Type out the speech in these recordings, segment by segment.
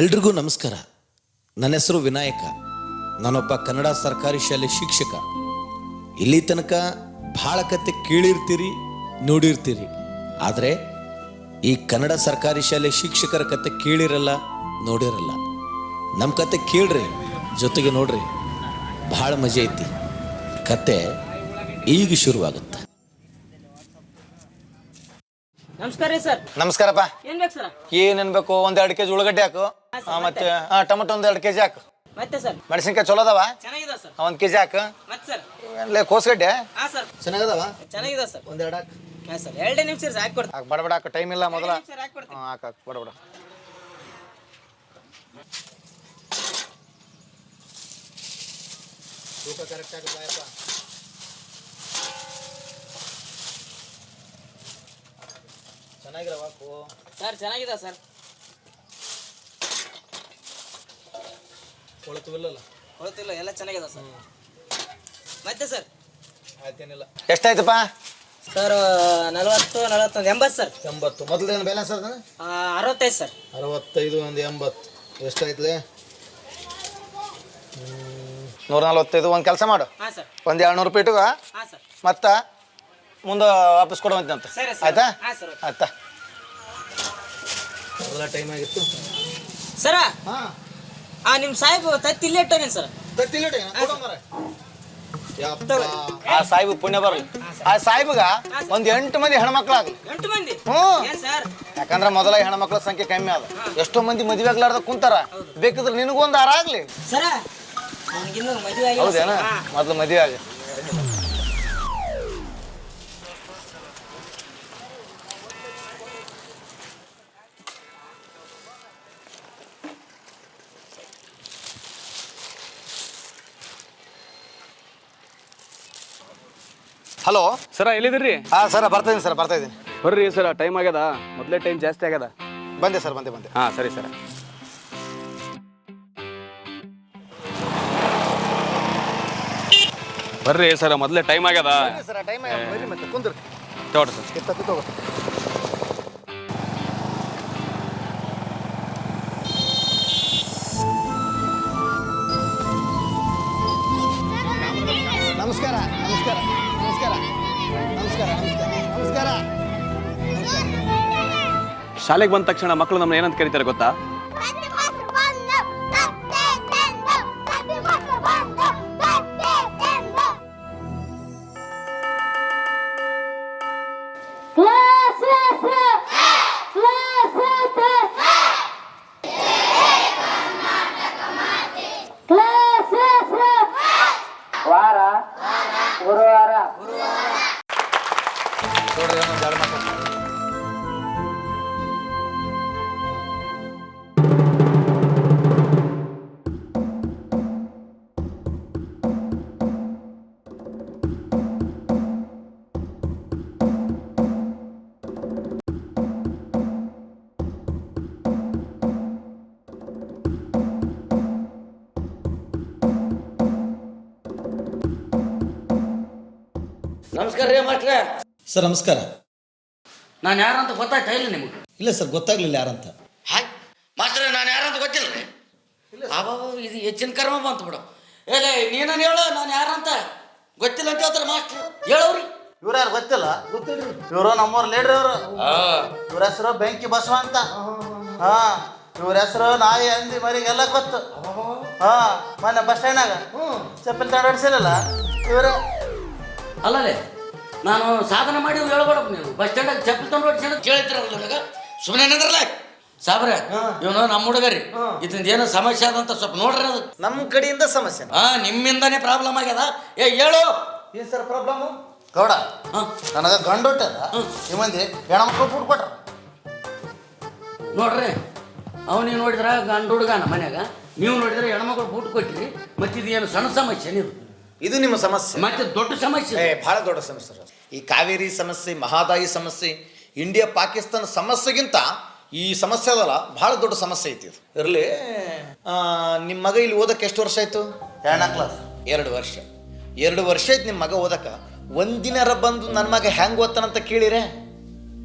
ಎಲ್ರಿಗೂ ನಮಸ್ಕಾರ. ನನ್ನ ಹೆಸರು ವಿನಾಯಕ. ನಾನೊಬ್ಬ ಕನ್ನಡ ಸರ್ಕಾರಿ ಶಾಲೆ ಶಿಕ್ಷಕ. ಇಲ್ಲಿ ತನಕ ಭಾಳ ಕತೆ ಕೇಳಿರ್ತೀರಿ, ನೋಡಿರ್ತೀರಿ. ಆದರೆ ಈ ಕನ್ನಡ ಸರ್ಕಾರಿ ಶಾಲೆ ಶಿಕ್ಷಕರ ಕತೆ ಕೇಳಿರಲ್ಲ, ನೋಡಿರಲ್ಲ. ನಮ್ಮ ಕತೆ ಕೇಳ್ರಿ, ಜೊತೆಗೆ ನೋಡ್ರಿ. ಭಾಳ ಮಜಾ ಐತಿ. ಕತೆ ಈಗ ಶುರುವಾಗುತ್ತೆ. ನಮಸ್ಕಾರ ರೀ ಸರ್. ನಮಸ್ಕಾರಪ್ಪ. ಏನ್ ಬೇಕು ಸರ್? ಏನ್ ಅನ್ಬೇಕು ಒಂದ್ ಎರಡು ಕೆಜಿ ಉಳ್ಳಗಡ್ಡೆ ಹಾಕು. ಆ, ಮತ್ತೆ? ಆ, ಟೊಮಟೊ ಒಂದ್ ಎರಡು ಕೆಜಿ ಹಾಕು. ಮತ್ತೆ ಸರ್? ಮೆಣಸಿನ್ಕಾಯಿ ಚಲೋ ಅದಾವ? ಚೆನ್ನಾಗಿದೆ ಸರ್. ಒಂದ್ ಕೆಜಿ ಹಾಕು. ಮತ್ತೆ ಸರ್? ಲೇ ಕೋಸ್ಗಡ್ಡೆ? ಹಾ ಸರ್. ಚೆನ್ನಾಗದಾವ? ಚೆನ್ನಾಗಿದೆ ಸರ್. ಒಂದ್ ಎರಡು ಹಾಕು. ಹಾ ಸರ್ ಎರಡೇ ನಿಮಿಷ ಸರ್ ಹಾಕಿ ಕೊಡ್ತೀನಿ. ಹಾಕ್ ಬಡ ಬಡ ಹಾಕು ಟೈಮ್ ಇಲ್ಲ ಮೊದಲ. ಸರ್ ಹಾಕಿ ಕೊಡ್ತೀನಿ. ಹಾಂ ಹಾಕು ಹಾಕು ಬಡ ಬಡ. ಚೆನ್ನಾಗಿರವ ಸರ್ ಚೆನ್ನಾಗಿದೆ ಸರ್. ಕೊಳತು ಇಲ್ಲಲ್ಲ? ಕೊಡ್ತಿಲ್ಲ ಎಲ್ಲ ಚೆನ್ನಾಗಿದೆ ಸರ್. ಮತ್ತೆ ಸರ್? ಆಯ್ತೇನಿಲ್ಲ. ಎಷ್ಟಾಯ್ತಪ್ಪ? ಸರ್ ನಲವತ್ತು ನಲವತ್ತೊಂದು ಎಂಬತ್ತು ಸರ್. ಎಂಬತ್ತು. ಮೊದಲೇನು ಬ್ಯಾಲೆನ್ಸ್ ಅದ? ಅರವತ್ತೈದು ಸರ್. ಅರವತ್ತೈದು ಒಂದು ಎಂಬತ್ತು. ಎಷ್ಟಾಯ್ತದೆ ನೂರ ನಲ್ವತ್ತೈದು ಒಂದು ಕೆಲಸ ಮಾಡು. ಹಾಂ ಸರ್. ಒಂದು ಎರಡು ನೂರು ರೂಪಾಯಿ ಇಟ್ಟುಗ ಹಾಂ ಸರ್. ಮತ್ತೆ ಮುಂದೆ ವಾಪಸ್ ಕೊಡುವಂತ ಆಯ್ತಾ? ಹಾಂ ಸರ್ ಆಯ್ತಾ? ಮೊದಲ ಟೈಮ್ ಆಗಿತ್ತು. ಸರ? ಹಾಂ. ಆ ನಿಮ್ಮ ಸಾಹೇಬ್ ತತ್ತಿ ಇಲ್ಲೇ ಸರ್? ಆ ಸಾಹಿಬ್ ಪುಣ್ಯ ಬರಲಿ. ಆ ಸಾಹಿಬ್ಗ ಒಂದು ಎಂಟು ಮಂದಿ ಹೆಣ್ಮಕ್ಳಾಗ್ಲಿ. ಎಂಟು ಮಂದಿ? ಹ್ಞೂ. ಏನ್ ಸರ್? ಯಾಕಂದ್ರೆ ಮೊದಲ ಹೆಣ್ಮಕ್ಳ ಸಂಖ್ಯೆ ಕಮ್ಮಿ ಅದ ಎಷ್ಟೋ ಮಂದಿ ಮದ್ವೆ ಆಗ್ಲಾರ್ದ ಕುಂತಾರ ಬೇಕಿದ್ರೆ ನಿನಗೊಂದು ಆರ ಆಗ್ಲಿ. ಸರ ನನಗಿನ್ನೂ ಮದುವೆ ಆಗಿಲ್ಲ ಹೌದೇನ. ಮೊದಲು ಮದುವೆ ಆಗಿ. ಹಲೋ ಸರ ಎಲ್ಲಿದ್ದೀರಿ? ಹಾ ಸರ್ ಬರ್ತಾ ಇದ್ದೀನಿ ಸರ್ ಬರ್ತಾ ಇದ್ದೀನಿ ಬರ್ರಿ ಸರ ಟೈಮ್ ಆಗ್ಯದ? ಮೊದಲೇ ಟೈಮ್ ಜಾಸ್ತಿ ಆಗ್ಯದ? ಬಂದೆ ಸರ್ ಬಂದೆ ಬಂದೆ. ಹಾ ಸರಿ ಸರ್. ಬರ್ರಿ ಸರ ಮೊದಲೇ ಟೈಮ್ ಆಗ್ಯದ? ಸರ್ ಟೈಮ್ ಬರ್ರಿ ಮತ್ತೆ ಕುಂದ್ರಿ. ತಗೊಳ್ರಿ ಸರ್. ಎತ್ತತ್ತು ತಗೋ. ಶಾಲೆಗೆ ಬಂದ ತಕ್ಷಣ ಮಕ್ಕಳು ನಮ್ಮನ್ನ ಏನಂತ ಕರೀತಾರೆ ಗೊತ್ತಾ? ನಮಸ್ಕಾರ ರೀ ಮಾಸ್ಟ್ರೆ. ಸರ್ ನಮಸ್ಕಾರ. ನಾನು ಯಾರಂತ ಗೊತ್ತಾಯ್ತಾ ಇಲ್ಲ ನಿಮಗೆ? ಇಲ್ಲ ಸರ್ ಗೊತ್ತಾಗ್ಲಿಲ್ಲ ಯಾರಂತ. ಹಾಯ್ ಮಾಸ್ಟರ್ ನಾನು ಯಾರಂತ ಗೊತ್ತಿಲ್ಲ ರೀ ಅವ ಇದು ಹೆಚ್ಚಿನ ಕರ್ಮ ಬಂತು ಬಿಡು. ಏಲೇ ನೀನು ಹೇಳು ನಾನು ಯಾರಂತ? ಗೊತ್ತಿಲ್ಲ ಅಂತ ಹೇಳ್ತಾರೆ ಮಾಸ್ಟ್ರು. ಹೇಳವ್ರಿ. ಇವ್ರು ಯಾರು ಗೊತ್ತಿಲ್ಲ? ಇವರು ನಮ್ಮವ್ರ ಲೀಡ್ರ್ ಇವರು ಇವ್ರ ಹೆಸರು ಬೆಂಕಿ ಬಸವ ಅಂತ. ಹಾ ಇವ್ರ ಹೆಸರು ನಾಯಿ ಹಂದಿ ಮರಿಗೆಲ್ಲ ಗೊತ್ತು. ಹಾ ಮೊನ್ನೆ ಬಸ್ ಸ್ಟ್ಯಾಂಡ್ನಾಗ ಚಪ್ಪಲ್ ತಾಡಾಡ್ಸಿರಲ್ಲ ಇವರು ಅಲ್ಲಲೇ ನಾನು ಸಾಧನ ಮಾಡಿ ಹೇಳ್ಬೇಡಪ್ಪ ನೀವು. ಬಸ್ ಸ್ಟ್ಯಾಂಡಾಗ ಚಪ್ಪಲಿ ತಂದು ಹೊಡಿಸಿದ ಕೇಳಿದ್ರ ನನಗೆ ಸುಮ್ಮನೆ ಏನಂದ್ರಲ್ಲ ಸಾಬ್ರೆ ಇವನು ನಮ್ಮ ಹುಡುಗರಿ. ಇದ್ರಿಂದ ಏನು ಸಮಸ್ಯೆ ಅದಂತ ಸ್ವಲ್ಪ ನೋಡ್ರಿ ಅದು. ನಮ್ಮ ಕಡೆಯಿಂದ ಸಮಸ್ಯೆ. ಹಾ ನಿಮ್ಮಿಂದಾನೇ ಪ್ರಾಬ್ಲಮ್ ಆಗ್ಯದ. ಏ ಹೇಳು. ಏನ್ ಸರ್ ಪ್ರಾಬ್ಲಮ್ ಗೌಡ. ನನಗೆ ಗಂಡು ಹುಟ್ಟದ ಈ ಮಂದಿ ಹೆಣ್ಮಕ್ಳು ಫುಡ್ ಕೊಟ್ರ. ನೋಡ್ರಿ ಅವನಿಗೆ ನೋಡಿದ್ರ ಗಂಡು ಹುಡುಗನ ಮನ್ಯಾಗ. ನೀವು ನೋಡಿದ್ರೆ ಹೆಣ್ಮಕ್ಳು ಬೂಟ್ ಕೊಟ್ಟಿರಿ ಮತ್ತೆ ಇದು ಏನು ಸಣ್ಣ ಸಮಸ್ಯೆ ನೀವು ಇದು ನಿಮ್ಮ ಸಮಸ್ಯೆ. ಮತ್ತೆ ದೊಡ್ಡ ಸಮಸ್ಯೆ ಏ ಭಾಳ ದೊಡ್ಡ ಸಮಸ್ಯೆ ಸರ್. ಈ ಕಾವೇರಿ ಸಮಸ್ಯೆ ಮಹಾದಾಯಿ ಸಮಸ್ಯೆ ಇಂಡಿಯಾ ಪಾಕಿಸ್ತಾನ ಸಮಸ್ಯೆಗಿಂತ ಈ ಸಮಸ್ಯೆ ಅದಲ್ಲ ಬಹಳ ದೊಡ್ಡ ಸಮಸ್ಯೆ ಐತಿ ಇದು. ಇರಲಿ. ನಿಮ್ಮ ಮಗ ಇಲ್ಲಿ ಓದಕ್ಕೆ ಎಷ್ಟು ವರ್ಷ ಆಯ್ತು? ಎರಡನೇ ಕ್ಲಾಸ್ ಎರಡು ವರ್ಷ. ಎರಡು ವರ್ಷ ಆಯ್ತು ನಿಮ್ಮ ಮಗ ಓದಕ್ಕ. ಒಂದಿನರ ಬಂದು ನನ್ನ ಮಗ ಹೆಂಗ್ ಓದ್ತಾನಂತ ಕೇಳಿರೆ?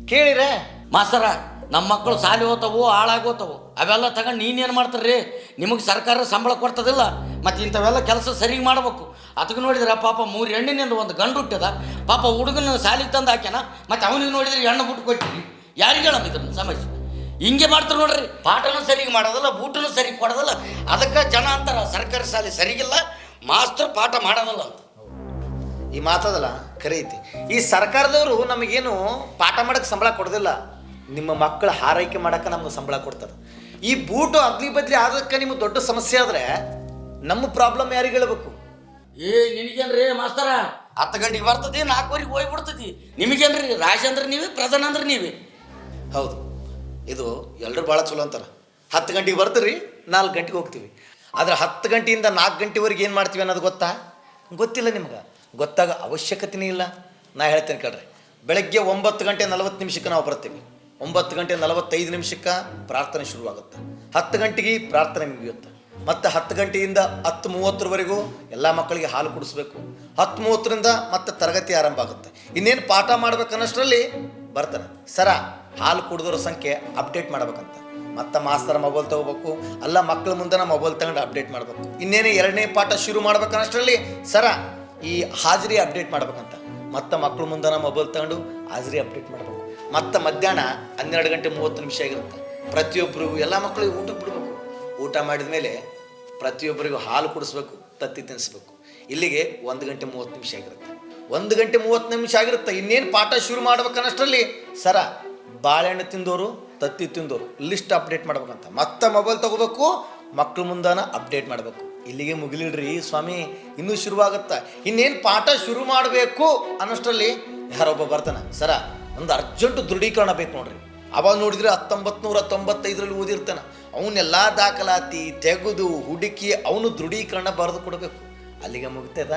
ಕೇಳಿರೆ? ಮಾಸ್ತರ ನಮ್ಮ ಮಕ್ಕಳು ಸಾಲಿ ಹೋಗ್ತಾವು ಹಾಳಾಗೋತವು ಅವೆಲ್ಲ ತಗೊಂಡು ನೀನೇನು ಮಾಡ್ತಾರ್ರಿ? ನಿಮಗೆ ಸರ್ಕಾರ ಸಂಬಳ ಕೊಡ್ತದಿಲ್ಲ, ಮತ್ತು ಇಂಥವೆಲ್ಲ ಕೆಲಸ ಸರಿಗೆ ಮಾಡ್ಬೇಕು. ಅದಕ್ಕೆ ನೋಡಿದ್ರೆ ಪಾಪ ಮೂರು ಹೆಣ್ಣಿನಿಂದ ಒಂದು ಗಂಡು ಹುಟ್ಟದ, ಪಾಪ ಹುಡುಗನ ಸಾಲಿಗೆ ತಂದು ಹಾಕ್ಯಾನ, ಮತ್ತು ಅವನಿಗೆ ನೋಡಿದ್ರೆ ಹೆಣ್ಣು ಬಿಟ್ಟು ಕೊಟ್ಟಿರಿ ಯಾರಿಗೆ ಹೇಳಮ್ಮ ಇದ್ರ ಸಮಸ್ಯೆ? ಹಿಂಗೆ ಮಾಡ್ತಾರೆ ನೋಡ್ರಿ, ಪಾಠನೂ ಸರಿಗೆ ಮಾಡೋದಿಲ್ಲ, ಬೂಟನು ಸರಿ ಕೊಡೋದಲ್ಲ. ಅದಕ್ಕೆ ಜನ ಅಂತಾರ ಸರ್ಕಾರಿ ಶಾಲೆ ಸರಿಗಿಲ್ಲ ಮಾಸ್ತರ್ ಪಾಠ ಮಾಡೋದಲ್ಲ ಅಂತ. ಈ ಮಾತದಲ್ಲ, ಕರೀತಿ. ಈ ಸರ್ಕಾರದವರು ನಮಗೇನು ಪಾಠ ಮಾಡಕ್ಕೆ ಸಂಬಳ ಕೊಡೋದಿಲ್ಲ. ನಿಮ್ಮ ಮಕ್ಕಳ ಹಾರೈಕೆ ಮಾಡೋಕ್ಕೆ ನಮ್ಗೆ ಸಂಬಳ ಕೊಡ್ತಾರೆ ಈ ಬೂಟು ಅಗ್ಲಿ ಬದ್ಲಿ ಆದಕ್ಕೆ ನಿಮ್ಗೆ ದೊಡ್ಡ ಸಮಸ್ಯೆ ಆದ್ರೆ ನಮ್ಮ ಪ್ರಾಬ್ಲಮ್ ಯಾರಿಗೆ ಹೇಳ್ಬೇಕು? ಏ ನಿನಗೇನ್ರಿ ಮಾಸ್ತರ? ಹತ್ತು ಗಂಟೆಗೆ ಬರ್ತದೆ ನಾಲ್ಕುವರೆಗೆ ಹೋಗಿ ಬಿಡ್ತದಿ ನಿಮಗೇನ್ರಿ ರಾಜ ಅಂದ್ರೆ ನೀವೇ ಪ್ರಧಾನ ಅಂದ್ರೆ ನೀವೇ? ಹೌದು ಇದು ಎಲ್ಲರೂ ಭಾಳ ಚಲೋ ಅಂತಾರೆ. ಹತ್ತು ಗಂಟೆಗೆ ಬರ್ತೀರಿ ನಾಲ್ಕು ಗಂಟೆಗೆ ಹೋಗ್ತೀವಿ. ಆದ್ರೆ ಹತ್ತು ಗಂಟೆಯಿಂದ ನಾಲ್ಕು ಗಂಟೆವರೆಗೆ ಏನು ಮಾಡ್ತೀವಿ ಅನ್ನೋದು ಗೊತ್ತಾ? ಗೊತ್ತಿಲ್ಲ ನಿಮ್ಗೆ. ಗೊತ್ತಾಗ ಅವಶ್ಯಕತೆನೇ ಇಲ್ಲ. ನಾ ಹೇಳ್ತೇನೆ ಕೇಳ್ರಿ. ಬೆಳಗ್ಗೆ ಒಂಬತ್ತು ಗಂಟೆ ನಲವತ್ತು ನಿಮಿಷಕ್ಕೆ ನಾವು ಬರ್ತೀವಿ. ಒಂಬತ್ತು ಗಂಟೆ ನಲವತ್ತೈದು ನಿಮಿಷಕ್ಕೆ ಪ್ರಾರ್ಥನೆ ಶುರುವಾಗುತ್ತೆ. ಹತ್ತು ಗಂಟೆಗೆ ಪ್ರಾರ್ಥನೆ ಮುಗಿಯುತ್ತೆ. ಮತ್ತು ಹತ್ತು ಗಂಟೆಯಿಂದ ಹತ್ತು ಮೂವತ್ತರವರೆಗೂ ಎಲ್ಲ ಮಕ್ಕಳಿಗೆ ಹಾಲು ಕುಡಿಸ್ಬೇಕು. ಹತ್ತು ಮೂವತ್ತರಿಂದ ಮತ್ತೆ ತರಗತಿ ಆರಂಭ ಆಗುತ್ತೆ. ಇನ್ನೇನು ಪಾಠ ಮಾಡ್ಬೇಕನ್ನಷ್ಟರಲ್ಲಿ ಬರ್ತಾರೆ. ಸರ, ಹಾಲು ಕುಡಿದೋರ ಸಂಖ್ಯೆ ಅಪ್ಡೇಟ್ ಮಾಡ್ಬೇಕಂತ. ಮತ್ತೆ ಮಾಸ್ತರ ಮೊಬೈಲ್ ತಗೋಬೇಕು. ಅಲ್ಲ ಮಕ್ಕಳ ಮುಂದೆ ಮೊಬೈಲ್ ತಗೊಂಡು ಅಪ್ಡೇಟ್ ಮಾಡಬೇಕು. ಇನ್ನೇನು ಎರಡನೇ ಪಾಠ ಶುರು ಮಾಡ್ಬೇಕನ್ನಷ್ಟರಲ್ಲಿ ಸರ, ಈ ಹಾಜರಿ ಅಪ್ಡೇಟ್ ಮಾಡ್ಬೇಕಂತ. ಮತ್ತೆ ಮಕ್ಕಳ ಮುಂದೆ ಮೊಬೈಲ್ ತಗೊಂಡು ಹಾಜರಿ ಅಪ್ಡೇಟ್ ಮಾಡಬೇಕು. ಮತ್ತೆ ಮಧ್ಯಾಹ್ನ ಹನ್ನೆರಡು ಗಂಟೆ ಮೂವತ್ತು ನಿಮಿಷ ಆಗಿರುತ್ತೆ. ಪ್ರತಿಯೊಬ್ಬರಿಗೂ ಎಲ್ಲ ಮಕ್ಕಳಿಗೆ ಊಟ ಬಿಡಬೇಕು. ಊಟ ಮಾಡಿದ ಮೇಲೆ ಪ್ರತಿಯೊಬ್ಬರಿಗೂ ಹಾಲು ಕುಡಿಸ್ಬೇಕು, ತತ್ತಿ ತಿನ್ನಿಸ್ಬೇಕು. ಇಲ್ಲಿಗೆ ಒಂದು ಗಂಟೆ ಮೂವತ್ತು ನಿಮಿಷ ಆಗಿರುತ್ತೆ. ಒಂದು ಗಂಟೆ ಮೂವತ್ತು ನಿಮಿಷ ಆಗಿರುತ್ತೆ. ಇನ್ನೇನು ಪಾಠ ಶುರು ಮಾಡ್ಬೇಕನ್ನಷ್ಟರಲ್ಲಿ ಸರ, ಬಾಳೆಹಣ್ಣು ತಿಂದೋರು, ತತ್ತಿ ತಿಂದೋರು ಲಿಸ್ಟ್ ಅಪ್ಡೇಟ್ ಮಾಡ್ಬೇಕಂತ. ಮತ್ತೆ ಮೊಬೈಲ್ ತಗೋಬೇಕು ಮಕ್ಕಳು ಮುಂದಾನ ಅಪ್ಡೇಟ್ ಮಾಡಬೇಕು. ಇಲ್ಲಿಗೆ ಮುಗಿಲಿಡ್ರಿ ಸ್ವಾಮಿ, ಇನ್ನೂ ಶುರುವಾಗುತ್ತಾ. ಇನ್ನೇನು ಪಾಠ ಶುರು ಮಾಡಬೇಕು ಅನ್ನೋಷ್ಟರಲ್ಲಿ ಯಾರೊಬ್ಬ ಬರ್ತಾನೆ, ಸರ ಒಂದು ಅರ್ಜೆಂಟ್ ದೃಢೀಕರಣ ಬೇಕು ನೋಡ್ರಿ. ಅವಾಗ ನೋಡಿದ್ರೆ ಹತ್ತೊಂಬತ್ತು ನೂರ ತೊಂಬತ್ತೈದರಲ್ಲಿ ಓದಿರ್ತಾನೆ. ಅವನ್ನೆಲ್ಲ ದಾಖಲಾತಿ ತೆಗೆದು ಹುಡುಕಿ ಅವನು ದೃಢೀಕರಣ ಬರೆದು ಕೊಡಬೇಕು. ಅಲ್ಲಿಗೆ ಮುಗಿತದ?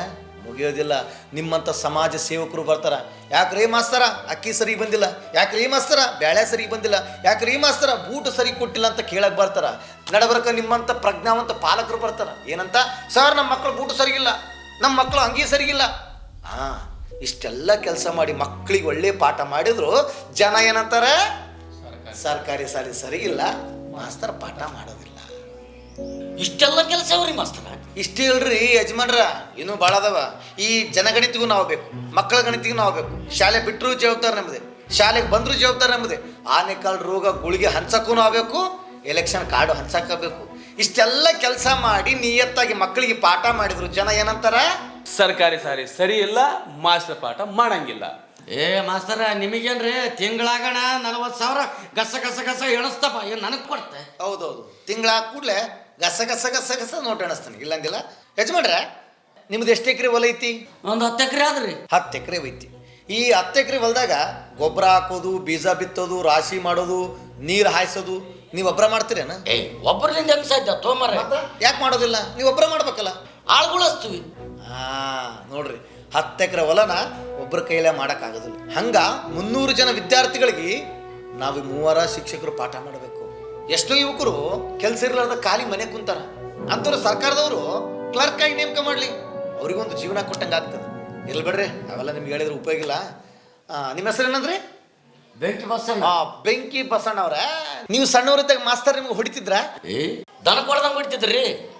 ಮುಗಿಯೋದಿಲ್ಲ. ನಿಮ್ಮಂಥ ಸಮಾಜ ಸೇವಕರು ಬರ್ತಾರ. ಯಾಕ್ರಿ ಮಾಸ್ತರ? ಅಕ್ಕಿ ಸರಿ ಬಂದಿಲ್ಲ. ಯಾಕ್ರಿ ಮಾಸ್ತರ? ಬ್ಯಾಳೆ ಸರಿ ಬಂದಿಲ್ಲ. ಯಾಕ್ರಿ ಮಾಸ್ತರ? ಬೂಟು ಸರಿ ಕೊಟ್ಟಿಲ್ಲ ಅಂತ ಕೇಳಕ್ ಬರ್ತಾರ. ನಡಬರ್ಕ ನಿಮ್ಮಂಥ ಪ್ರಜ್ಞಾವಂತ ಪಾಲಕರು ಬರ್ತಾರ. ಏನಂತ? ಸರ್ ನಮ್ಮ ಮಕ್ಕಳು ಬೂಟು ಸರಿಗಿಲ್ಲ. ನಮ್ಮ ಮಕ್ಕಳು ಅಂಗಿ ಸರಿಗಿಲ್ಲ. ಹಾ. ಇಷ್ಟೆಲ್ಲ ಕೆಲಸ ಮಾಡಿ ಮಕ್ಕಳಿಗೆ ಒಳ್ಳೆ ಪಾಠ ಮಾಡಿದ್ರು ಜನ ಏನಂತಾರೆ? ಸರ್ಕಾರಿ. ಸಾಲಿ ಇಲ್ಲ. ಮಾಸ್ತರ್ ಪಾಠ ಮಾಡೋದಿಲ್ಲ. ಇಷ್ಟೆಲ್ಲ ಕೆಲಸ ಅವ್ರಿ ಮಾಸ್ತರ ಇಷ್ಟು ಇಲ್ರಿ ಯಜಮಾನ್ರ ಇನ್ನೂ ಭಾಳ ಅದಾವ. ಈ ಜನಗಣಿತಿಗೂ ನಾವು ಬೇಕು ಮಕ್ಕಳ ಗಣಿತಿಗೂ ನಾವು ಬೇಕು. ಶಾಲೆ ಬಿಟ್ಟರು ಜವಾಬ್ದಾರಿ ನಮ್ದೆ. ಶಾಲೆಗೆ ಬಂದರೂ ಜವಾಬ್ದಾರಿ ನಮ್ಮದೇ ಆನೆಕಾಲ್ ರೋಗ ಗುಳಿಗೆ ಹಂಚಕ್ಕೂ ನಾವು ಬೇಕು ಎಲೆಕ್ಷನ್ ಕಾರ್ಡು ಹಂಚಕಬೇಕು ಇಷ್ಟೆಲ್ಲ ಕೆಲಸ ಮಾಡಿ ನಿಯತ್ತಾಗಿ ಮಕ್ಕಳಿಗೆ ಪಾಠ ಮಾಡಿದ್ರು ಜನ ಏನಂತಾರ? ಸರ್ಕಾರಿ ಸಾರಿ ಸರಿ ಇಲ್ಲ ಮಾಸ್ಟರ್ ಪಾಠ ಮಾಡಂಗಿಲ್ಲ. ಏ ಮಾಸ್ತರ ನಿಮಗೇನ್ರಿ ತಿಂಗಳಾಗಣ ನಲವತ್ತು ಸಾವಿರ ಗಸ ಗಸ ಗಸ ಎಣಿಸ್ತಪ್ಪ ಏನು ನನಗೆ ಕೊಡ್ತೆ? ಹೌದೌದು. ತಿಂಗಳ ಕೂಡಲೇ ಗಸ ಗಸ ಗಸ ಗಸ ನೋಟ್ ಎಣಿಸ್ತಾನೆ ಇಲ್ಲಂಗಿಲ್ಲ? ಯಜಮಾನ್ರೆ ನಿಮ್ದು ಎಷ್ಟು ಎಕರೆ ಹೊಲ ಐತಿ? ಒಂದು ಹತ್ತು ಎಕರೆ ಆದ್ರಿ. ಹತ್ತು ಎಕರೆ ಐತಿ. ಈ ಹತ್ತು ಎಕರೆ ಹೊಲದಾಗ ಗೊಬ್ಬರ ಹಾಕೋದು ಬೀಜ ಬಿತ್ತೋದು ರಾಶಿ ಮಾಡೋದು ನೀರು ಹಾಯಿಸೋದು ನೀವು ಒಬ್ಬರ ಮಾಡ್ತೀರೇನ? ಏಯ್ ಒಬ್ಬರಿಂದ ಹೆಂಗ್ ಸಾಧ್ಯ? ತೋಮರ ಯಾಕೆ ಮಾಡೋದಿಲ್ಲ? ನೀವು ಒಬ್ಬರ ಮಾಡ್ಬೇಕಲ್ಲ. ಆಳ್ಗುಳಿಸ್ತೀವಿ. ಹಚ್ತೀವಿ ಹಾ ನೋಡ್ರಿ. ಹತ್ತು ಎಕರೆ ಹೊಲನ ಒಬ್ಬರ ಕೈಲೇ ಮಾಡೋಕ್ಕಾಗೋದಿಲ್ಲ. ಹಂಗ ಮುನ್ನೂರು ಜನ ವಿದ್ಯಾರ್ಥಿಗಳಿಗೆ ನಾವು ಮೂವರ ಶಿಕ್ಷಕರು ಪಾಠ ಮಾಡಬೇಕು. ಎಷ್ಟೋ ಯುವಕರು ಕೆಲಸ ಇರಲಾರ್ದ ಖಾಲಿ ಮನೆ ಕುಂತಾರ. ಅಂಥವ್ರು ಸರ್ಕಾರದವರು ಕ್ಲರ್ಕ್ ಆಗಿ ನೇಮಕ ಮಾಡಲಿ. ಅವ್ರಿಗೊಂದು ಜೀವನ ಕೊಟ್ಟಂಗೆ ಆಗ್ತದೆ. ಎಲ್ಲಿ ಬಿಡ್ರಿ ಅವೆಲ್ಲ ನಿಮ್ಗೆ ಹೇಳಿದ್ರೆ ಉಪಯೋಗ ಇಲ್ಲ. ಆ, ನಿಮ್ಮ ಹೆಸರು ಏನಂದ್ರಿ? ಬೆಂಕಿ ಬಸಣ್ಣ. ಆ, ಬೆಂಕಿ ಬಸಣ್ಣ ಅವ್ರ. ನೀವು ಸಣ್ಣವರಿದ್ದಾಗ ಮಾಸ್ತರ್ ನಿಮ್ಗೆ ಹೊಡಿತಿದ್ರ? ದನ ಕೊಡ್ದಂಗೆ ಹೊಡಿತಿದ್ರಿ.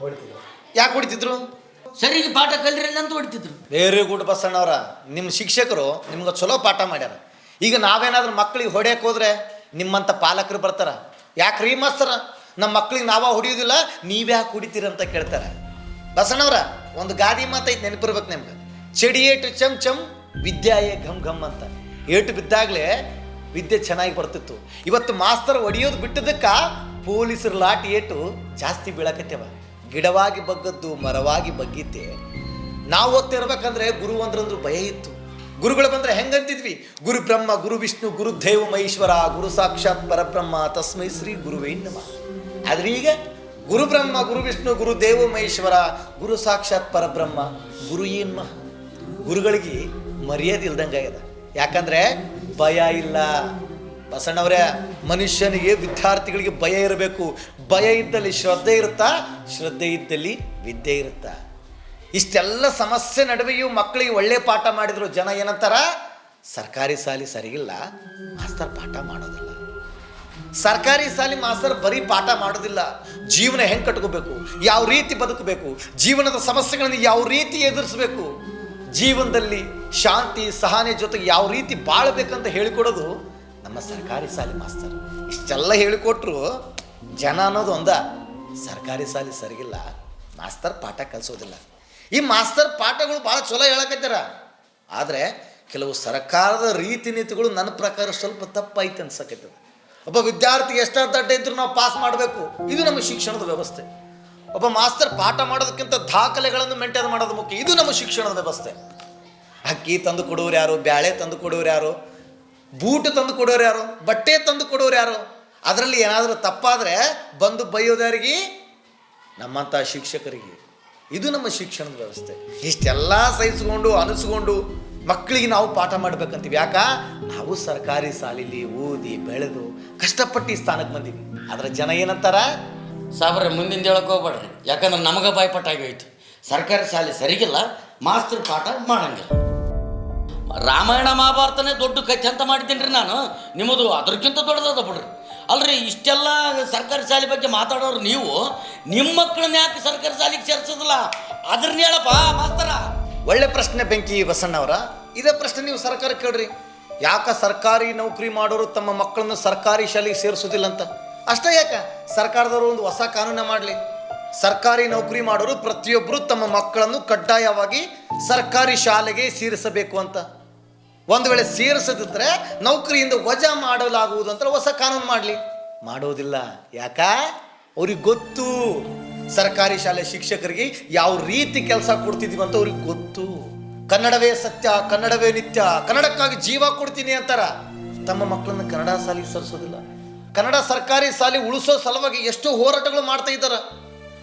ಯಾಕೆ ಹೊಡಿತಿದ್ರು? ಸರಿಗೆ ಪಾಠ ಕಲ್ರಿ ಅಂತ ಹೊಡಿತಿದ್ರು. ವೆರಿ ಗುಡ್ ಬಸಣ್ಣವ್ರ ನಿಮ್ಮ ಶಿಕ್ಷಕರು ನಿಮ್ಗೆ ಚಲೋ ಪಾಠ ಮಾಡ್ಯಾರ. ಈಗ ನಾವೇನಾದ್ರೂ ಮಕ್ಕಳಿಗೆ ಹೊಡೆಯಕ್ಕೆ ಹೋದ್ರೆ ನಿಮ್ಮಂಥ ಪಾಲಕರು ಬರ್ತಾರ. ರೀ ಮಾಸ್ತರ? ನಮ್ಮ ಮಕ್ಳಿಗೆ ನಾವ ಹೊಡಿಯೋದಿಲ್ಲ ನೀವ್ಯಾಕೆ ಹೊಡಿತೀರ ಅಂತ ಕೇಳ್ತಾರೆ. ಬಸಣ್ಣವ್ರ ಒಂದು ಗಾದಿ ಮಾತೈತೆ ನೆನಪಿರ್ಬೇಕು ನಿಮ್ಗೆ. ಚಡಿ ಏಟು ಚಮ್ ಚಮ್ ವಿದ್ಯಾಯೇ ಘಮ್ ಘಮ್ ಅಂತ. ಏಟು ಬಿದ್ದಾಗಲೇ ವಿದ್ಯೆ ಚೆನ್ನಾಗಿ ಬರ್ತಿತ್ತು. ಇವತ್ತು ಮಾಸ್ತರ್ ಹೊಡಿಯೋದು ಬಿಟ್ಟದಕ್ಕ ಪೊಲೀಸರ ಲಾಟಿ ಏಟು ಜಾಸ್ತಿ ಬೀಳಕತ್ತೇವ. ಗಿಡವಾಗಿ ಬಗ್ಗದ್ದು, ಮರವಾಗಿ ಬಗ್ಗಿದ್ದೆ. ನಾವು ಓದ್ತಿರ್ಬೇಕಂದ್ರೆ ಗುರು ಅಂದ್ರಂದ್ರೂ ಭಯ ಇತ್ತು. ಗುರುಗಳು ಬಂದ್ರೆ ಹೆಂಗಂತಿದ್ವಿ? ಗುರು ಬ್ರಹ್ಮ, ಗುರು ವಿಷ್ಣು, ಗುರು ದೇವ ಮಹೇಶ್ವರ, ಗುರು ಸಾಕ್ಷಾತ್ ಪರಬ್ರಹ್ಮ, ತಸ್ಮೈ ಶ್ರೀ ಗುರುವೇ ನಮ. ಆದ್ರೆ ಈಗ ಗುರು ಬ್ರಹ್ಮ, ಗುರು ವಿಷ್ಣು, ಗುರು ದೇವ ಮಹೇಶ್ವರ, ಗುರು ಸಾಕ್ಷಾತ್ ಪರಬ್ರಹ್ಮ, ಗುರು ಏನ್ಮ ಗುರುಗಳಿಗೆ ಮರ್ಯಾದೆ ಆಗ್ಯದ. ಯಾಕಂದ್ರೆ ಭಯ ಇಲ್ಲ. ಬಸಣ್ಣವ್ರೆ, ಮನುಷ್ಯನಿಗೆ ವಿದ್ಯಾರ್ಥಿಗಳಿಗೆ ಭಯ ಇರಬೇಕು. ಭಯ ಇದ್ದಲ್ಲಿ ಶ್ರದ್ಧೆ ಇರುತ್ತಾ? ಶ್ರದ್ಧೆ ಇದ್ದಲ್ಲಿ ವಿದ್ಯೆ ಇರುತ್ತಾ? ಇಷ್ಟೆಲ್ಲ ಸಮಸ್ಯೆ ನಡುವೆಯೂ ಮಕ್ಕಳಿಗೆ ಒಳ್ಳೆ ಪಾಠ ಮಾಡಿದ್ರು ಜನ ಏನಂತಾರ? ಸರ್ಕಾರಿ ಶಾಲೆ ಸರಿಯಿಲ್ಲ ಮಾಸ್ತರ್ ಪಾಠ ಮಾಡೋದಿಲ್ಲ. ಸರ್ಕಾರಿ ಶಾಲೆ ಮಾಸ್ತರ್ ಬರೀ ಪಾಠ ಮಾಡೋದಿಲ್ಲ. ಜೀವನ ಹೆಂಗೆ ಕಟ್ಕೋಬೇಕು? ಯಾವ ರೀತಿ ಬದುಕಬೇಕು? ಜೀವನದ ಸಮಸ್ಯೆಗಳನ್ನು ಯಾವ ರೀತಿ ಎದುರಿಸಬೇಕು? ಜೀವನದಲ್ಲಿ ಶಾಂತಿ, ಸಹನೆ ಜೊತೆಗೆ ಯಾವ ರೀತಿ ಬಾಳಬೇಕಂತ ಹೇಳಿಕೊಡೋದು ನಮ್ಮ ಸರ್ಕಾರಿ ಶಾಲೆ ಮಾಸ್ತರ್. ಇಷ್ಟೆಲ್ಲ ಹೇಳಿಕೊಟ್ರು ಜನ ಅನ್ನೋದು ಒಂದ. ಸರ್ಕಾರಿ ಶಾಲೆ ಸರಿಗಿಲ್ಲ. ಮಾಸ್ತರ್ ಪಾಠ ಕಲಿಸೋದಿಲ್ಲ. ಈ ಮಾಸ್ತರ್ ಪಾಠಗಳು ಭಾಳ ಚಲೋ ಹೇಳಕತ್ತಾರ ಆದರೆ ಕೆಲವು ಸರ್ಕಾರದ ರೀತಿ ನೀತಿಗಳು ನನ್ನ ಪ್ರಕಾರ ಸ್ವಲ್ಪ ತಪ್ಪಾಯ್ತು ಅನ್ಸಕತ್ತದ. ಒಬ್ಬ ವಿದ್ಯಾರ್ಥಿಗೆ ಎಷ್ಟ ದಡ್ಡ ಇದ್ರೂ ನಾವು ಪಾಸ್ ಮಾಡಬೇಕು. ಇದು ನಮ್ಮ ಶಿಕ್ಷಣದ ವ್ಯವಸ್ಥೆ. ಒಬ್ಬ ಮಾಸ್ತರ್ ಪಾಠ ಮಾಡೋದಕ್ಕಿಂತ ದಾಖಲೆಗಳನ್ನು ಮೇಂಟೈನ್ ಮಾಡೋದು ಮುಖ್ಯ. ಇದು ನಮ್ಮ ಶಿಕ್ಷಣದ ವ್ಯವಸ್ಥೆ. ಅಕ್ಕಿ ತಂದು ಕೊಡೋರು ಯಾರು? ಬ್ಯಾಳೆ ತಂದು ಕೊಡೋರು ಯಾರು? ಬೂಟ್ ತಂದು ಕೊಡೋರು ಯಾರು? ಬಟ್ಟೆ ತಂದು ಕೊಡೋರು ಯಾರು? ಅದರಲ್ಲಿ ಏನಾದರೂ ತಪ್ಪಾದರೆ ಬಂದು ಬೈಯೋದ್ಯಾರಿಗೆ ನಮ್ಮಂಥ ಶಿಕ್ಷಕರಿಗೆ. ಇದು ನಮ್ಮ ಶಿಕ್ಷಣದ ವ್ಯವಸ್ಥೆ. ಇಷ್ಟೆಲ್ಲ ಸಹಿಸ್ಕೊಂಡು, ಅನಿಸ್ಕೊಂಡು ಮಕ್ಕಳಿಗೆ ನಾವು ಪಾಠ ಮಾಡ್ಬೇಕಂತೀವಿ. ಯಾಕ? ನಾವು ಸರ್ಕಾರಿ ಶಾಲೆಯಲ್ಲಿ ಓದಿ, ಬೆಳೆದು ಕಷ್ಟಪಟ್ಟು ಸ್ಥಾನಕ್ಕೆ ಬಂದೀವಿ. ಅದರ ಜನ ಏನಂತಾರ? ಸಾಬ್ರೆ ಮುಂದಿನ ಹೇಳಕ್ಕೆ ಹೋಗ್ಬೇಡ್ರಿ. ಯಾಕಂದ್ರೆ ನಮಗೆ ಬಾಯ್ಪಟ್ಟಾಗಿ ಹೋಯ್ತು. ಸರ್ಕಾರಿ ಶಾಲೆ ಸರಿಗಿಲ್ಲ, ಮಾಸ್ತರ್ ಪಾಠ ಮಾಡಂಗಿಲ್ಲ. ರಾಮಾಯಣ ಮಹಾಭಾರತನೇ ದೊಡ್ಡ ಕಚ್ಚಂತ ಮಾಡಿದ್ದೀನಿ ರೀ ನಾನು. ನಿಮ್ಮದು ಅದಕ್ಕಿಂತ ದೊಡ್ಡದಾದ ಬಿಡ್ರಿ. ಅಲ್ರಿ, ಇಷ್ಟೆಲ್ಲ ಸರ್ಕಾರಿ ಶಾಲೆ ಬಗ್ಗೆ ಮಾತಾಡೋರು ನೀವು ನಿಮ್ಮ ಮಕ್ಕಳನ್ನ ಯಾಕೆ ಸರ್ಕಾರಿ ಶಾಲೆಗೆ ಸೇರ್ಸೋದಿಲ್ಲ? ಅದ್ರನ್ನ ಹೇಳಪ್ಪ, ಮಾಸ್ತರ. ಒಳ್ಳೆ ಪ್ರಶ್ನೆ ಬೆಂಕಿ ಬಸಣ್ಣವರ ಇದೇ ಪ್ರಶ್ನೆ ನೀವು ಸರ್ಕಾರ ಕೇಳ್ರಿ. ಯಾಕ ಸರ್ಕಾರಿ ನೌಕರಿ ಮಾಡೋರು ತಮ್ಮ ಮಕ್ಕಳನ್ನು ಸರ್ಕಾರಿ ಶಾಲೆಗೆ ಸೇರಿಸೋದಿಲ್ಲ ಅಂತ? ಅಷ್ಟೇ ಯಾಕ? ಸರ್ಕಾರದವರು ಒಂದು ಹೊಸ ಕಾನೂನ ಮಾಡಲಿ. ಸರ್ಕಾರಿ ನೌಕರಿ ಮಾಡೋರು ಪ್ರತಿಯೊಬ್ಬರು ತಮ್ಮ ಮಕ್ಕಳನ್ನು ಕಡ್ಡಾಯವಾಗಿ ಸರ್ಕಾರಿ ಶಾಲೆಗೆ ಸೇರಿಸಬೇಕು ಅಂತ. ಒಂದು ವೇಳೆ ಸೇರಿಸದಿದ್ರೆ ನೌಕರಿಯಿಂದ ವಜಾ ಮಾಡಲಾಗುವುದು ಅಂತ ಹೊಸ ಕಾನೂನು ಮಾಡಲಿ. ಮಾಡೋದಿಲ್ಲ. ಯಾಕ? ಅವ್ರಿಗೆ ಗೊತ್ತು. ಸರ್ಕಾರಿ ಶಾಲೆ ಶಿಕ್ಷಕರಿಗೆ ಯಾವ ರೀತಿ ಕೆಲಸ ಕೊಡ್ತಿದ್ದೀವಿ ಅಂತ ಅವ್ರಿಗೆ ಗೊತ್ತು. ಕನ್ನಡವೇ ಸತ್ಯ, ಕನ್ನಡವೇ ನಿತ್ಯ, ಕನ್ನಡಕ್ಕಾಗಿ ಜೀವ ಕೊಡ್ತೀನಿ ಅಂತಾರ. ತಮ್ಮ ಮಕ್ಕಳನ್ನು ಕನ್ನಡ ಶಾಲೆಗೆ ಸರಿಸೋದಿಲ್ಲ. ಕನ್ನಡ ಸರ್ಕಾರಿ ಶಾಲೆ ಉಳಿಸೋ ಸಲುವಾಗಿ ಎಷ್ಟೋ ಹೋರಾಟಗಳು ಮಾಡ್ತಾ ಇದ್ದಾರ.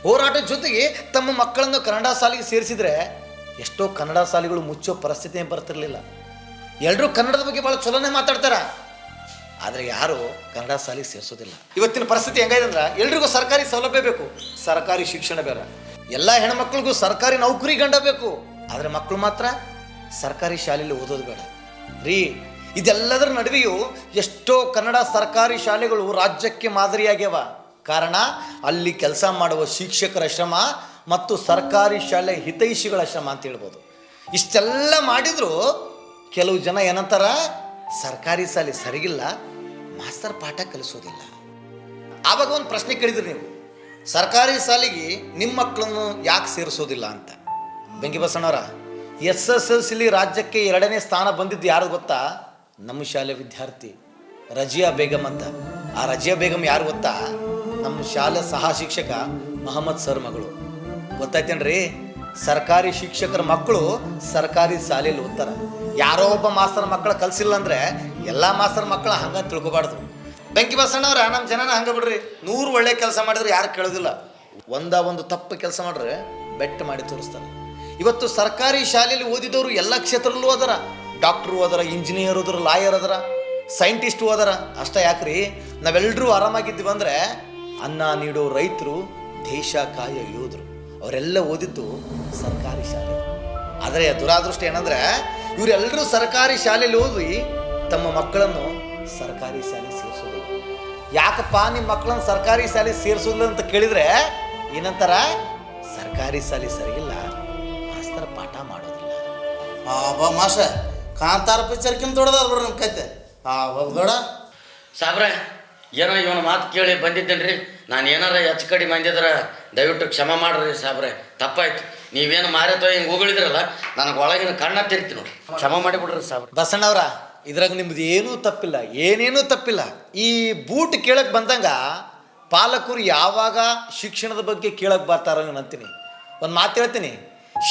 ಹೋರಾಟದ ಜೊತೆಗೆ ತಮ್ಮ ಮಕ್ಕಳನ್ನು ಕನ್ನಡ ಶಾಲೆಗೆ ಸೇರಿಸಿದ್ರೆ ಎಷ್ಟೋ ಕನ್ನಡ ಶಾಲೆಗಳು ಮುಚ್ಚೋ ಪರಿಸ್ಥಿತಿ ಬರ್ತಿರ್ಲಿಲ್ಲ. ಎಲ್ಲರೂ ಕನ್ನಡದ ಬಗ್ಗೆ ಭಾಳ ಚಲೋನೇ ಮಾತಾಡ್ತಾರ. ಆದರೆ ಯಾರು ಕನ್ನಡ ಶಾಲೆಗೆ ಸೇರಿಸೋದಿಲ್ಲ. ಇವತ್ತಿನ ಪರಿಸ್ಥಿತಿ ಹೆಂಗಿದೆ ಅಂದ್ರೆ ಎಲ್ರಿಗೂ ಸರ್ಕಾರಿ ಸೌಲಭ್ಯ ಬೇಕು. ಸರ್ಕಾರಿ ಶಿಕ್ಷಣ ಬೇರೆ ಎಲ್ಲ ಹೆಣ್ಮಕ್ಳಿಗೂ ಸರ್ಕಾರಿ ನೌಕರಿ ಗಂಡ ಬೇಕು. ಆದರೆ ಮಕ್ಕಳು ಮಾತ್ರ ಸರ್ಕಾರಿ ಶಾಲೆಯಲ್ಲಿ ಓದೋದು ಬೇಡ. ರೀ, ಇದೆಲ್ಲದರ ನಡುವೆಯೂ ಎಷ್ಟೋ ಕನ್ನಡ ಸರ್ಕಾರಿ ಶಾಲೆಗಳು ರಾಜ್ಯಕ್ಕೆ ಮಾದರಿಯಾಗ್ಯವ. ಕಾರಣ, ಅಲ್ಲಿ ಕೆಲಸ ಮಾಡುವ ಶಿಕ್ಷಕರ ಶ್ರಮ ಮತ್ತು ಸರ್ಕಾರಿ ಶಾಲೆ ಹಿತೈಷಿಗಳ ಶ್ರಮ ಅಂತ ಹೇಳ್ಬೋದು. ಇಷ್ಟೆಲ್ಲ ಮಾಡಿದ್ರು ಕೆಲವು ಜನ ಏನಂತಾರ, ಸರ್ಕಾರಿ ಶಾಲೆ ಸರಿಗಿಲ್ಲ, ಮಾಸ್ತರ್ ಪಾಠ ಕಲಿಸೋದಿಲ್ಲ. ಆವಾಗ ಒಂದು ಪ್ರಶ್ನೆ ಕೇಳಿದ್ರಿ ನೀವು, ಸರ್ಕಾರಿ ಶಾಲೆಗೆ ನಿಮ್ಮ ಮಕ್ಕಳನ್ನು ಯಾಕೆ ಸೇರಿಸೋದಿಲ್ಲ ಅಂತ? Benki Basannavar, S S L ಸಿಲಿ ರಾಜ್ಯಕ್ಕೆ ಎರಡನೇ ಸ್ಥಾನ ಬಂದಿದ್ದು ಯಾರು ಗೊತ್ತಾ? ನಮ್ಮ ಶಾಲೆ ವಿದ್ಯಾರ್ಥಿ ರಜಿಯಾ ಬೇಗಂ ಅಂತ. ಆ ರಜಿಯಾ ಬೇಗಂ ಯಾರು ಗೊತ್ತಾ? ನಮ್ಮ ಶಾಲೆ ಸಹ ಶಿಕ್ಷಕ ಮಹಮ್ಮದ್ ಸರ್ ಮಗಳು. ಗೊತ್ತಾಯ್ತೇನ್ರಿ? ಸರ್ಕಾರಿ ಶಿಕ್ಷಕರ ಮಕ್ಕಳು ಸರ್ಕಾರಿ ಶಾಲೆಯಲ್ಲಿ ಓದ್ತಾರ. ಯಾರೋ ಒಬ್ಬ ಮಾಸ್ತರ್ ಮಕ್ಕಳು ಕಲಿಸಿಲ್ಲ ಅಂದ್ರೆ ಎಲ್ಲ ಮಾಸ್ತರ್ ಮಕ್ಕಳು ಹಂಗ ತಿಳ್ಕೊಬಾರ್ದು. ಬೆಂಕಿ ಬಸಣ್ಣವ್ರ ನಮ್ಮ ಜನನ ಹಂಗ ಬಿಡ್ರಿ. ನೂರು ಒಳ್ಳೆ ಕೆಲಸ ಮಾಡಿದ್ರೆ ಯಾರು ಕೇಳೋದಿಲ್ಲ. ಒಂದ ಒಂದು ತಪ್ಪು ಕೆಲಸ ಮಾಡ್ರೆ ಬೆಟ್ಟ ಮಾಡಿ ತೋರಿಸ್ತಾರೆ. ಇವತ್ತು ಸರ್ಕಾರಿ ಶಾಲೆಯಲ್ಲಿ ಓದಿದವರು ಎಲ್ಲ ಕ್ಷೇತ್ರದಲ್ಲೂ ಅದರ. ಡಾಕ್ಟ್ರು ಅದರ, ಇಂಜಿನಿಯರ್ ಅದರ, ಲಾಯರ್ ಅದರ, ಸೈಂಟಿಸ್ಟ್ ಅದರ. ಅಷ್ಟ ಯಾಕ್ರಿ? ನಾವೆಲ್ಲರೂ ಆರಾಮಾಗಿದ್ದೀವಿ ಅಂದ್ರೆ ಅನ್ನ ನೀಡೋ ರೈತರು ದೇಶ ಕಾಯ ಯೋಧರು. ಅವರೆಲ್ಲ ಓದಿದ್ದು ಸರ್ಕಾರಿ ಶಾಲೆ. ಆದರೆ ದುರಾದೃಷ್ಟ ಏನಂದ್ರೆ ಇವರೆಲ್ಲರೂ ಸರ್ಕಾರಿ ಶಾಲೆಯಲ್ಲಿ ಓದಿ ತಮ್ಮ ಮಕ್ಕಳನ್ನು ಸರ್ಕಾರಿ ಶಾಲೆ ಸೇರಿಸೋದಿಲ್ಲ. ಯಾಕಪ್ಪ ನಿಮ್ಮ ಮಕ್ಕಳನ್ನು ಸರ್ಕಾರಿ ಶಾಲೆ ಸೇರಿಸೋದಿಲ್ಲ ಅಂತ ಕೇಳಿದ್ರೆ ಏನಂತಾರ? ಸರ್ಕಾರಿ ಶಾಲೆ ಸರಿಯಿಲ್ಲ ಮಾಸ್ತರ ಪಾಠ ಮಾಡೋದಿಲ್ಲ. ಆ ಮಾಸ ಕಾಂತಾರ ಪಿಕ್ಚರ್ಕಿಂತ ದೊಡ್ಡದ ಬಿಡ್ರಿ ನಮ್ಮ ಕೈತೆ. ಆ ದೊಡ್ಡ. ಸಾಬ್ರೆ ಏನೋ ಇವನ ಮಾತು ಕೇಳಿ ಬಂದಿದ್ದೇನೆ ರೀ ನಾನು ಏನಾರ ಹೆಚ್ಚು ಕಡಿಮೆ ಬಂದಿದ್ರೆ ದಯವಿಟ್ಟು ಕ್ಷಮ ಮಾಡ್ರಿ ಸಾಬ್ರೆ ತಪ್ಪಾಯ್ತು. ನೀವೇನು ಮಾರೇತೋ ಹಿಂಗೆ ಉಗಳಿದ್ರಲ್ಲ, ನನಗೆ ಒಳಗಿನ ಕಣ್ಣ ತಿರ್ತಿ ನೋಡಿ. ಕ್ಷಮ ಮಾಡಿಬಿಡ್ರಿ ಸಾಬ್ ಬಸಣ್ಣವ್ರ, ಇದ್ರಾಗ ನಿಮ್ದು ಏನೂ ತಪ್ಪಿಲ್ಲ, ಏನೇನೂ ತಪ್ಪಿಲ್ಲ. ಈ ಬೂಟ್ ಕೇಳಕ್ ಬಂದಂಗ ಪಾಲಕರು ಯಾವಾಗ ಶಿಕ್ಷಣದ ಬಗ್ಗೆ ಕೇಳಕ್ ಬರ್ತಾರ ಅಂತೀನಿ. ಒಂದು ಮಾತು ಹೇಳ್ತೀನಿ.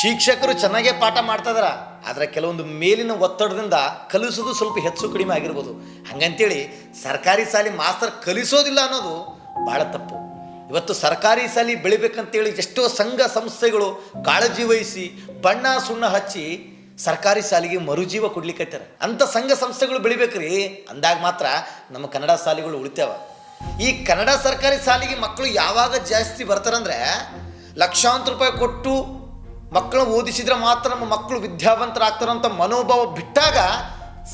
ಶಿಕ್ಷಕರು ಚೆನ್ನಾಗೇ ಪಾಠ ಮಾಡ್ತಾ ಇದಾರ, ಆದರೆ ಕೆಲವೊಂದು ಮೇಲಿನ ಒತ್ತಡದಿಂದ ಕಲಿಸೋದು ಸ್ವಲ್ಪ ಹೆಚ್ಚು ಕಡಿಮೆ ಆಗಿರ್ಬೋದು. ಹಂಗಂತೇಳಿ ಸರ್ಕಾರಿ ಶಾಲೆ ಮಾಸ್ತರ್ ಕಲಿಸೋದಿಲ್ಲ ಅನ್ನೋದು ಭಾಳ ತಪ್ಪು. ಇವತ್ತು ಸರ್ಕಾರಿ ಸಾಲಿ ಬೆಳಿಬೇಕಂತೇಳಿ ಎಷ್ಟೋ ಸಂಘ ಸಂಸ್ಥೆಗಳು ಕಾಳಜಿ ವಹಿಸಿ ಬಣ್ಣ ಸುಣ್ಣ ಹಚ್ಚಿ ಸರ್ಕಾರಿ ಶಾಲೆಗೆ ಮರುಜೀವ ಕೊಡ್ಲಿಕ್ಕೆ ಅಂಥ ಸಂಘ ಸಂಸ್ಥೆಗಳು ಬೆಳಿಬೇಕ್ರಿ. ಅಂದಾಗ ಮಾತ್ರ ನಮ್ಮ ಕನ್ನಡ ಶಾಲೆಗಳು ಉಳಿತಾವ. ಈ ಕನ್ನಡ ಸರ್ಕಾರಿ ಶಾಲೆಗೆ ಮಕ್ಕಳು ಯಾವಾಗ ಜಾಸ್ತಿ ಬರ್ತಾರಂದ್ರೆ ಲಕ್ಷಾಂತರ ರೂಪಾಯಿ ಕೊಟ್ಟು ಮಕ್ಕಳು ಓದಿಸಿದ್ರೆ ಮಾತ್ರ ನಮ್ಮ ಮಕ್ಕಳು ವಿದ್ಯಾವಂತರಾಗ್ತಾರಂತ ಮನೋಭಾವ ಬಿಟ್ಟಾಗ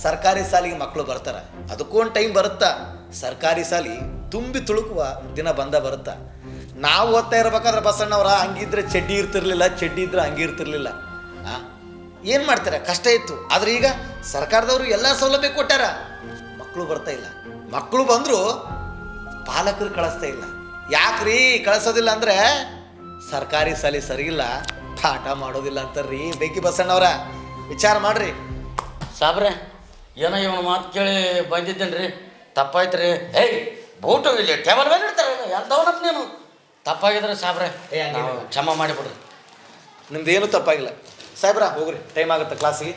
ಸರ್ಕಾರಿ ಸಾಲಿಗೆ ಮಕ್ಕಳು ಬರ್ತಾರೆ. ಅದಕ್ಕೂ ಒಂದು ಟೈಮ್ ಬರುತ್ತಾ? ಸರ್ಕಾರಿ ಶಾಲಿ ತುಂಬಿ ತುಳುಕುವ ದಿನ ಬಂದ ಬರುತ್ತಾ. ನಾವು ಓದ್ತಾ ಇರ್ಬೇಕಾದ್ರೆ ಬಸಣ್ಣವರ ಹಂಗಿದ್ರೆ ಚಡ್ಡಿ ಇರ್ತಿರ್ಲಿಲ್ಲ, ಚಡ್ಡಿ ಇದ್ರೆ ಹಂಗೆ ಆ? ಏನು ಮಾಡ್ತಾರೆ? ಕಷ್ಟ ಇತ್ತು. ಆದ್ರೆ ಈಗ ಸರ್ಕಾರದವರು ಎಲ್ಲ ಸೌಲಭ್ಯ ಕೊಟ್ಟಾರ. ಮಕ್ಕಳು ಬರ್ತಾ ಇಲ್ಲ. ಮಕ್ಕಳು ಬಂದರೂ ಪಾಲಕರು ಕಳಿಸ್ತಾ ಇಲ್ಲ. ಯಾಕ್ರಿ ಕಳಿಸೋದಿಲ್ಲ ಅಂದ್ರೆ ಸರ್ಕಾರಿ ಸಾಲಿ ಸರಿಯಿಲ್ಲ, ಪಾಠ ಮಾಡೋದಿಲ್ಲ ಅಂತಾರ್ರಿ. ಬೇಕಿ ಬಸಣ್ಣವ್ರ, ವಿಚಾರ ಮಾಡ್ರಿ. ಸಾಬ್ರೆ, ಏನೋ ಇವನು ಮಾತು ಕೇಳಿ ಬಂದಿದ್ದೇನೆ ರೀ ತಪ್ಪಾಯ್ತು ರೀ ಏಯ್! ಬೋಟು ಇಲ್ಲಿ ಟೇಬಲ್ ಮೇಲೆ ಇಡ್ತಾರೆ ಎಂಥವನಪ್ಪ ನೀನು. ತಪ್ಪಾಗಿದ್ರೆ ಸಾಬ್ರೆ. ನಾವು ಕ್ಷಮ ಮಾಡಿಬಿಡ್ರಿ. ಏನೂ ತಪ್ಪಾಗಿಲ್ಲ. ಸಾಹೇಬ್ರ ಹೋಗ್ರಿ ಟೈಮ್ ಆಗುತ್ತೆ ಕ್ಲಾಸಿಗೆ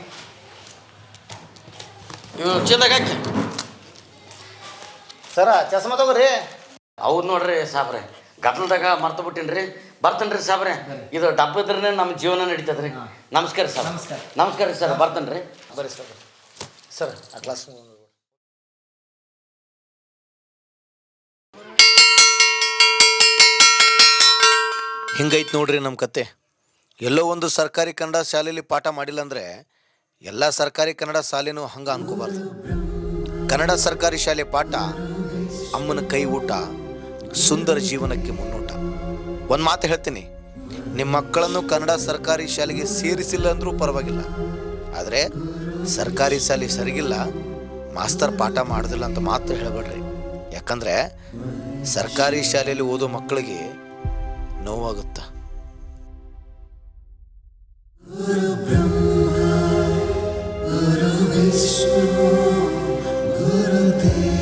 ಇವು ಚೀಲದಾಗ ಹಾಕಿ. ಸರ ಚಸ್ಮ ತಗೋರಿ. ಹೌದು ನೋಡ್ರಿ ಸಾಬ್ರೆ ಗದ್ದಲದಾಗ ಮರ್ತು ಬಿಟ್ಟಿನ್ರಿ. ಬರ್ತೇನೆ ರೀ ಸಾಬ್ರೆ ಇದು ಡಬ್ಬ ಇದ್ರೆ ನಮ್ಮ ಜೀವನ ನಡೀತದ್ರಿ. ನಮಸ್ಕಾರ ಸರ್. ನಮಸ್ಕಾರ. ನಮಸ್ಕಾರ ರೀ ಸರ್ ಬರ್ತೇನೆ ರೀ ಬರ್ರಿ ಸರ್ ಸರ್ ಆ ಕ್ಲಾಸ್ ಹಿಂಗೈತೆ ನೋಡ್ರಿ ನಮ್ಮ ಕತೆ. ಎಲ್ಲೋ ಒಂದು ಸರ್ಕಾರಿ ಕನ್ನಡ ಶಾಲೆಯಲ್ಲಿ ಪಾಠ ಮಾಡಿಲ್ಲ ಅಂದರೆ ಎಲ್ಲ ಸರ್ಕಾರಿ ಕನ್ನಡ ಶಾಲೆನೂ ಹಂಗೆ ಅನ್ಕೋಬಾರ್ದು. ಕನ್ನಡ ಸರ್ಕಾರಿ ಶಾಲೆ ಪಾಠ ಅಮ್ಮನ ಕೈ ಊಟ, ಸುಂದರ ಜೀವನಕ್ಕೆ ಮುನ್ನೋಟ. ಒಂದು ಮಾತು ಹೇಳ್ತೀನಿ ನಿಮ್ಮ ಮಕ್ಕಳನ್ನು ಕನ್ನಡ ಸರ್ಕಾರಿ ಶಾಲೆಗೆ ಸೇರಿಸಿಲ್ಲ ಅಂದರೂ ಪರವಾಗಿಲ್ಲ. ಆದರೆ ಸರ್ಕಾರಿ ಶಾಲೆ ಸರಿಗಿಲ್ಲ, ಮಾಸ್ತರ್ ಪಾಠ ಮಾಡೋದಿಲ್ಲ ಅಂತ ಮಾತ್ರ ಹೇಳಬೇಡ್ರಿ. ಯಾಕಂದರೆ ಸರ್ಕಾರಿ ಶಾಲೆಯಲ್ಲಿ ಓದೋ ಮಕ್ಕಳಿಗೆ ನೋವಾಗುತ್ತಾ. ಗುರುದೇವ.